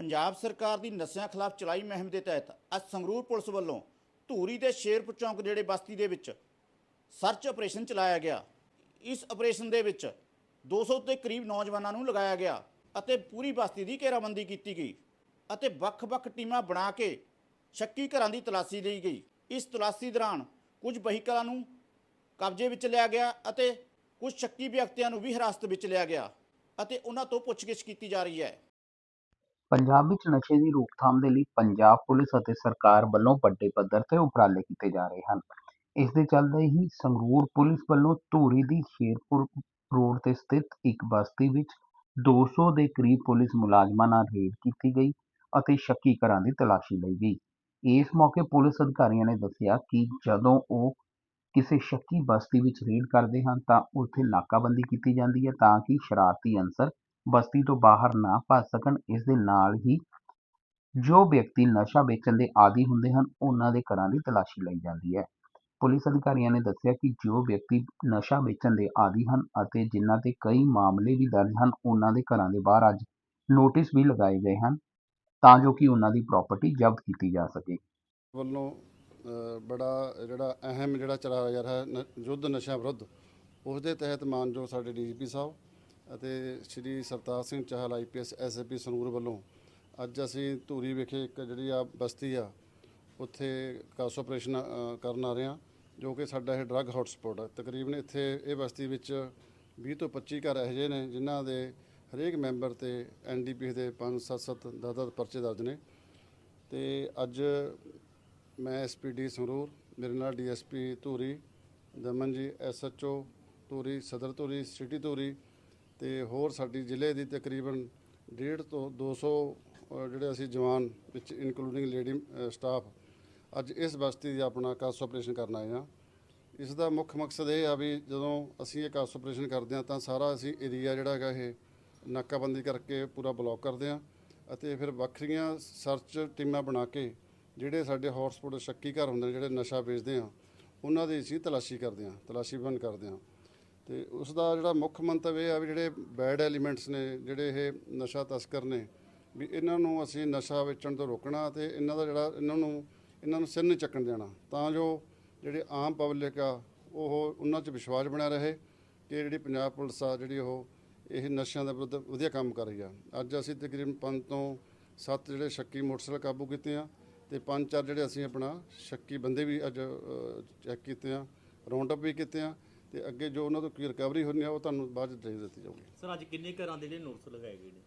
ਪੰਜਾਬ ਸਰਕਾਰ ਦੀ ਨਸ਼ਿਆਂ ਖਿਲਾਫ ਚਲਾਈ ਮੁਹਿੰਮ ਦੇ ਤਹਿਤ ਅੱਜ ਸੰਗਰੂਰ ਪੁਲਿਸ ਵੱਲੋਂ ਧੂਰੀ ਦੇ ਸ਼ੇਰਪੁਰ ਚੌਂਕ ਜਿਹੜੇ ਬਸਤੀ ਦੇ ਵਿੱਚ ਸਰਚ ਆਪਰੇਸ਼ਨ ਚਲਾਇਆ ਗਿਆ। ਇਸ ਆਪਰੇਸ਼ਨ ਦੇ ਵਿੱਚ 200 ਦੇ ਕਰੀਬ ਨੌਜਵਾਨਾਂ ਨੂੰ ਲਗਾਇਆ ਗਿਆ ਅਤੇ ਪੂਰੀ ਬਸਤੀ ਦੀ ਘੇਰਾਬੰਦੀ ਕੀਤੀ ਗਈ ਅਤੇ ਵੱਖ-ਵੱਖ ਟੀਮਾਂ ਬਣਾ ਕੇ ਸ਼ੱਕੀ ਘਰਾਂ ਦੀ ਤਲਾਸ਼ੀ ਲਈ ਗਈ। ਇਸ ਤਲਾਸ਼ੀ ਦੌਰਾਨ ਕੁਝ ਵਹੀਕਲਾਂ ਨੂੰ ਕਬਜ਼ੇ ਵਿੱਚ ਲਿਆ ਗਿਆ ਅਤੇ ਕੁਝ ਸ਼ੱਕੀ ਵਿਅਕਤੀਆਂ ਨੂੰ ਵੀ ਹਿਰਾਸਤ ਵਿੱਚ ਲਿਆ ਗਿਆ ਅਤੇ ਉਹਨਾਂ ਤੋਂ ਪੁੱਛਗਿੱਛ ਕੀਤੀ ਜਾ ਰਹੀ ਹੈ। ਪੰਜਾਬ ਵਿੱਚ ਨਸ਼ੇ ਦੀ ਰੋਕਥਾਮ ਦੇ ਲਈ ਪੰਜਾਬ ਪੁਲਿਸ ਅਤੇ ਸਰਕਾਰ ਵੱਲੋਂ ਵੱਡੇ ਪੱਧਰ ਤੇ ਉਪਰਾਲੇ ਕੀਤੇ ਜਾ ਰਹੇ ਹਨ। ਇਸ ਦੇ ਚੱਲਦੇ ਹੀ ਸੰਗਰੂਰ ਪੁਲਿਸ ਵੱਲੋਂ ਧੂਰੀ ਦੀ ਸ਼ੇਰਪੁਰ ਰੋਡ ਤੇ ਸਥਿਤ ਇੱਕ ਬਸਤੀ ਵਿੱਚ 200 ਦੇ ਕਰੀਬ ਪੁਲਿਸ ਮੁਲਾਜ਼ਮਾਂ ਨਾਲ ਰੇਡ ਕੀਤੀ ਗਈ ਅਤੇ ਸ਼ੱਕੀ ਘਰਾਂ ਦੀ ਤਲਾਸ਼ੀ ਲਈ ਗਈ। ਇਸ ਮੌਕੇ ਪੁਲਿਸ ਅਧਿਕਾਰੀਆਂ ਨੇ ਦੱਸਿਆ ਕਿ ਜਦੋਂ ਉਹ ਕਿਸੇ ਸ਼ੱਕੀ ਬਸਤੀ ਵਿੱਚ ਰੇਡ ਕਰਦੇ ਹਨ ਤਾਂ ਉੱਥੇ ਨਾਕਾਬੰਦੀ ਕੀਤੀ ਜਾਂਦੀ ਹੈ ਤਾਂ ਕਿ ਸ਼ਰਾਰਤੀ ਅਨਸਰ ਬਸਤੀ ਤੋਂ ਬਾਹਰ ਨਾ ਭੱਜ ਸਕਣ, ਇਸ ਦੇ ਨਾਲ ਹੀ ਜੋ ਵਿਅਕਤੀ ਨਸ਼ਾ ਵੇਚਣ ਦੇ ਆਦੀ ਹੁੰਦੇ ਹਨ, ਉਹਨਾਂ ਦੇ ਘਰਾਂ ਦੀ ਤਲਾਸ਼ੀ ਲਈ ਜਾਂਦੀ ਹੈ। ਪੁਲਿਸ ਅਧਿਕਾਰੀਆਂ ਨੇ ਦੱਸਿਆ ਕਿ ਜੋ ਵਿਅਕਤੀ ਨਸ਼ਾ ਵੇਚਣ ਦੇ ਆਦੀ ਹਨ ਅਤੇ ਜਿਨ੍ਹਾਂ ਤੇ ਕਈ ਮਾਮਲੇ ਵੀ ਦਰਜ ਹਨ, ਉਹਨਾਂ ਦੇ ਘਰਾਂ ਦੇ ਬਾਹਰ ਅੱਜ ਨੋਟਿਸ ਵੀ ਲਗਾਏ ਗਏ ਹਨ, ਤਾਂ ਜੋ ਕਿ ਉਹਨਾਂ ਦੀ ਪ੍ਰਾਪਰਟੀ ਜ਼ਬਤ ਕੀਤੀ ਜਾ ਸਕੇ। ਵੱਲੋਂ ਬੜਾ ਜਿਹੜਾ ਅਹਿਮ ਜਿਹੜਾ ਚਲਾਇਆ ਜਾ ਰਿਹਾ ਯੁੱਧ ਨਸ਼ਾ ਵਿਰੁੱਧ, ਉਸ ਦੇ ਤਹਿਤ ਮਾਨਯੋਗ ਸਾਡੇ ਡੀਜੀਪੀ ਸਾਹਿਬ ਅਤੇ ਸ਼੍ਰੀ ਸਰਤਾਜ ਸਿੰਘ ਚਾਹਲ ਆਈਪੀਐਸ ਐਸਐਪੀ ਸੰਗਰੂਰ ਵੱਲੋਂ ਅੱਜ ਅਸੀਂ ਧੂਰੀ ਵਿਖੇ ਇੱਕ ਜਿਹੜੀ ਆ ਬਸਤੀ ਆ, ਉੱਥੇ ਕਾਸ ਆਪਰੇਸ਼ਨ ਕਰਨ ਆ ਰਹੇ ਹਾਂ, ਜੋ ਕਿ ਸਾਡਾ ਇਹ ਡਰੱਗ ਹੌਟਸਪੌਟ ਹੈ ਤਕਰੀਬਨ ਇੱਥੇ ਇਹ ਬਸਤੀ ਵਿੱਚ 20 ਤੋਂ 25 ਘਰ ਇਹੋ ਜਿਹੇ ਨੇ, ਜਿਨ੍ਹਾਂ ਦੇ ਹਰੇਕ ਮੈਂਬਰ ਤੇ ਐਨਡੀਪੀ ਦੇ 5 7 7 10 10 ਪਰਚੇ ਦਰਜ ਨੇ। ਤੇ ਅੱਜ ਮੈਂ ਐਸਪੀਡੀ ਸੰਗਰੂਰ, ਮੇਰੇ ਨਾਲ ਡੀਐਸਪੀ ਧੂਰੀ, ਦਮਨ ਜੀ ਐਸਐਚਓ ਧੂਰੀ, ਸਦਰ ਧੂਰੀ, ਸਿਟੀ ਧੂਰੀ ਤੇ ਹੋਰ ਸਾਡੀ ਜ਼ਿਲ੍ਹੇ ਦੀ ਤਕਰੀਬਨ 1.5 ਤੋਂ 200 ਅ, ਜਿਹੜੇ ਅਸੀਂ ਜਵਾਨ ਵਿੱਚ ਇਨਕਲੂਡਿੰਗ ਲੇਡੀ ਸਟਾਫ ਅੱਜ ਇਸ ਬਸਤੀ ਦੀ ਆਪਣਾ ਕਾਸ ਆਪਰੇਸ਼ਨ ਕਰਨ ਆਏ ਹਾਂ। ਇਸ ਦਾ ਮੁੱਖ ਮਕਸਦ ਇਹ ਆ ਵੀ ਜਦੋਂ ਅਸੀਂ ਇਹ ਕਾਸ ਆਪਰੇਸ਼ਨ ਕਰਦੇ ਹਾਂ ਤਾਂ ਸਾਰਾ ਅਸੀਂ ਏਰੀਆ ਜਿਹੜਾ ਹੈਗਾ ਇਹ ਨਾਕਾਬੰਦੀ ਕਰਕੇ ਪੂਰਾ ਬਲੌਕ ਕਰਦੇ ਹਾਂ ਅਤੇ ਫਿਰ ਵੱਖਰੀਆਂ ਸਰਚ ਟੀਮਾਂ ਬਣਾ ਕੇ ਜਿਹੜੇ ਸਾਡੇ ਹੌਟਸਪੌਟ ਸ਼ੱਕੀ ਘਰ ਹੁੰਦੇ ਨੇ ਜਿਹੜੇ ਨਸ਼ਾ ਵੇਚਦੇ ਆ ਉਹਨਾਂ ਦੀ ਅਸੀਂ ਤਲਾਸ਼ੀ ਕਰਦੇ ਹਾਂ ਤਲਾਸ਼ੀ ਬੰਦ ਕਰਦੇ ਹਾਂ। ਤੇ ਉਸ ਦਾ ਜਿਹੜਾ ਮੁੱਖ ਮੰਤਵ ਇਹ ਆ ਵੀ ਜਿਹੜੇ ਬੈਡ ਐਲੀਮੈਂਟਸ ਨੇ, ਜਿਹੜੇ ਇਹ ਨਸ਼ਾ ਤਸਕਰ ਨੇ, ਵੀ ਇਹਨਾਂ ਨੂੰ ਅਸੀਂ ਨਸ਼ਾ ਵੇਚਣ ਤੋਂ ਰੋਕਣਾ ਤੇ ਇਹਨਾਂ ਦਾ ਜਿਹੜਾ ਇਹਨਾਂ ਨੂੰ ਇਹਨਾਂ ਨੂੰ ਸਿਰ ਨਹੀਂ ਚੱਕਣ ਦੇਣਾ। ਤਾਂ ਜੋ ਜਿਹੜੇ ਆਮ ਪਬਲਿਕ ਆ, ਉਹ ਉਹਨਾਂ 'ਚ ਵਿਸ਼ਵਾਸ ਬਣਿਆ ਰਹੇ ਕਿ ਜਿਹੜੀ ਪੰਜਾਬ ਪੁਲਿਸ ਆ, ਜਿਹੜੀ ਉਹ ਇਹ ਨਸ਼ਿਆਂ ਦੇ ਵਿਰੁੱਧ ਵਧੀਆ ਕੰਮ ਕਰ ਰਹੀ ਆ। ਅੱਜ ਅਸੀਂ ਤਕਰੀਬਨ ਪੰਜ ਤੋਂ ਸੱਤ ਜਿਹੜੇ ਸ਼ੱਕੀ ਮੋਟਰਸਾਈਕਲ ਕਾਬੂ ਕੀਤੇ ਆ ਤੇ ਪੰਜ ਚਾਰ ਜਿਹੜੇ ਅਸੀਂ ਆਪਣਾ ਸ਼ੱਕੀ ਬੰਦੇ ਵੀ ਅੱਜ ਚੈੱਕ ਕੀਤੇ ਆ ਰਾਉਂਡ ਅਪ ਵੀ ਕੀਤੇ ਆ। ਤੇ ਅੱਗੇ ਜੋ ਉਹਨਾਂ ਤੋਂ ਕੀ ਰਿਕਵਰੀ ਹੋਣੀ ਆ ਉਹ ਤੁਹਾਨੂੰ ਬਾਅਦ ਚ ਦੇ ਦਿੱਤੀ ਜਾਊਗੀ। ਸਰ ਅੱਜ ਕਿੰਨੇ ਘਰਾਂ ਦੇ ਜਿਹੜੇ ਨੋਟਿਸ ਲਗਾਏ ਗਏ ਨੇ?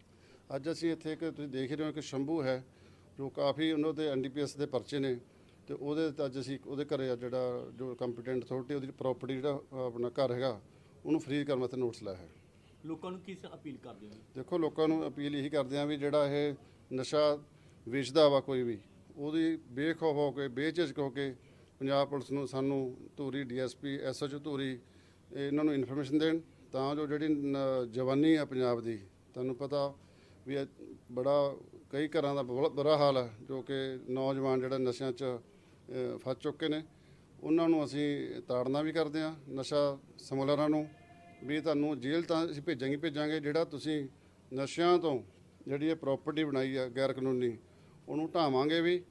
ਅੱਜ ਅਸੀਂ ਇੱਥੇ ਇੱਕ ਤੁਸੀਂ ਦੇਖ ਰਹੇ ਹੋ ਕਿ ਸ਼ੰਭੂ ਹੈ ਜੋ ਕਾਫੀ ਉਹਨਾਂ ਦੇ ਐਨਡੀਪੀਐਸ ਦੇ ਪਰਚੇ ਨੇ ਤੇ ਉਹਦੇ ਤੇ ਅੱਜ ਅਸੀਂ ਉਹਦੇ ਘਰੇ ਆ ਜਿਹੜਾ ਜੋ ਕੰਪੀਟੈਂਟ ਅਥਾਰਟੀ ਉਹਦੀ ਪ੍ਰਾਪਰਟੀ ਜਿਹੜਾ ਆਪਣਾ ਘਰ ਹੈਗਾ ਉਹਨੂੰ ਫ੍ਰੀ ਕਰਨ ਵਾਸਤੇ ਨੋਟਿਸ ਲਾਇਆ ਹੈ। ਲੋਕਾਂ ਨੂੰ ਕਿਸ ਅਪੀਲ ਕਰਦੇ ਹੋ? ਦੇਖੋ ਲੋਕਾਂ ਨੂੰ ਅਪੀਲ ਇਹੀ ਕਰਦੇ ਆ ਵੀ ਜਿਹੜਾ ਇਹ ਨਸ਼ਾ ਵੇਚਦਾ ਵਾ ਕੋਈ ਵੀ ਉਹਦੀ ਬੇਖੌਫ ਹੋ ਕੇ ਬੇਝਿਜਕ ਹੋ ਕੇ ਪੰਜਾਬ ਪੁਲਿਸ ਨੂੰ ਸਾਨੂੰ ਧੂਰੀ, ਡੀਐਸਪੀ, ਐਸਐਚਓ ਧੂਰੀ ਇਹਨਾਂ ਨੂੰ ਇਨਫੋਰਮੇਸ਼ਨ ਦੇਣ, ਤਾਂ ਜੋ ਜਿਹੜੀ ਨ- ਜਵਾਨੀ ਆ ਪੰਜਾਬ ਦੀ, ਤੁਹਾਨੂੰ ਪਤਾ ਵੀ ਬੜਾ, ਕਈ ਘਰਾਂ ਦਾ ਬਹੁਤ ਬੁਰਾ ਹਾਲ ਹੈ, ਜੋ ਕਿ ਨੌਜਵਾਨ ਜਿਹੜਾ ਨਸ਼ਿਆਂ 'ਚ ਫਸ ਚੁੱਕੇ ਨੇ, ਉਹਨਾਂ ਨੂੰ ਅਸੀਂ ਤਾੜਨਾ ਵੀ ਕਰਦੇ ਆ ਨਸ਼ਾ ਸਮਗਲਰਾਂ ਨੂੰ, ਵੀ ਤੁਹਾਨੂੰ ਜੇਲ੍ਹ ਤਾਂ ਅਸੀਂ ਭੇਜਾਂਗੇ ਭੇਜਾਂਗੇ, ਜਿਹੜਾ ਤੁਸੀਂ ਨਸ਼ਿਆਂ ਤੋਂ ਜਿਹੜੀ ਇਹ ਪ੍ਰਾਪਰਟੀ ਬਣਾਈ ਆ ਗੈਰ ਕਾਨੂੰਨੀ ਉਹਨੂੰ ਢਾਵਾਂਗੇ ਵੀ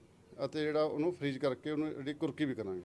ਅਤੇ ਜਿਹੜਾ ਉਹਨੂੰ ਫ੍ਰੀਜ਼ ਕਰਕੇ ਉਹਨੂੰ ਜਿਹੜੀ ਕੁਰਕੀ ਵੀ ਕਰਾਂਗੇ।